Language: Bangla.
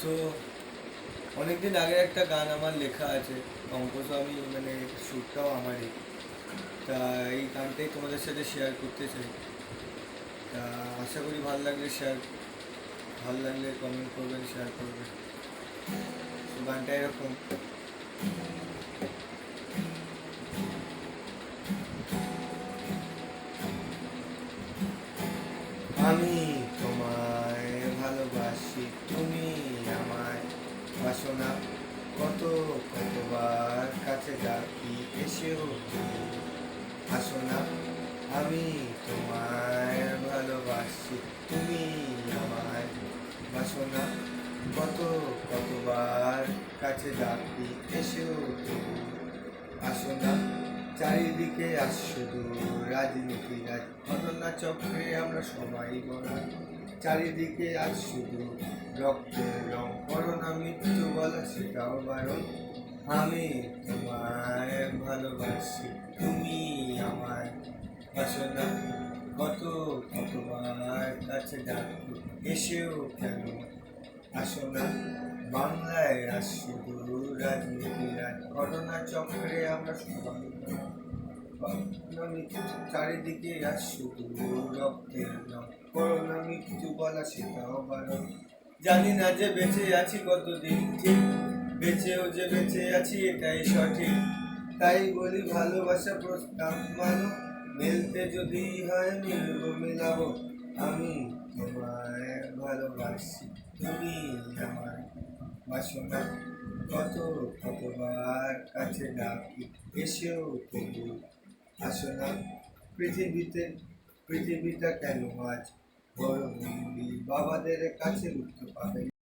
সো অনেকদিন আগে একটা গান আমার লেখা আছে আমি মানে সুরটাও আমারই। তা এই গানটাই তোমাদের সাথে শেয়ার করতে চাই। তা আশা করি ভালো লাগলে শেয়ার ভালো লাগলে কমেন্ট করবেন শেয়ার করবেন গানটা এরকম। আমি ডাকি এসেও আসো না, আমি তোমায় ভালোবাসি, তুমি আমায়। বাসো না, কত কতবার কাছে ডাকি এসেও আসো না, চারিদিকে আজ শুধু রাজনীতি রাজ, ঘটনা চক্রে আমরা সবাই বলা চারিদিকে আজ শুধু রক্তের রং, করোনা মৃত্যু বলা সেটাও বারণ। আমি ভালোবাসি তুমি আমায়। বাসো না, কত কতবার কাছে ডাকি এসেও কেন? আসো না, বাংলায় শুধু রাজনীতি রাজ ঘটনা চক্রে আমরা সবাই। চারিদিকে আজ শুধু রক্তের করোনা মৃত্যু বলা সেটাও বারণ জানি না যে বেঁচে আছি কতদিন, ঠিক? বেঁচেও যে বেঁচে আছি, এটাই সঠিক। তাই বলি ভালোবাসা প্রস্তাব মানো, মেলতে যদি হয় মিলবো মেলাবো আমি তোমায় ভালোবাসি, তুমি আমার বাসনা। কত কতবার কাছে ডাকি, এসেও তবু আসো না পৃথিবীতে, পৃথিবীটা কেন আজ? বড় বাবাদের কাছে উঠতে পাবে।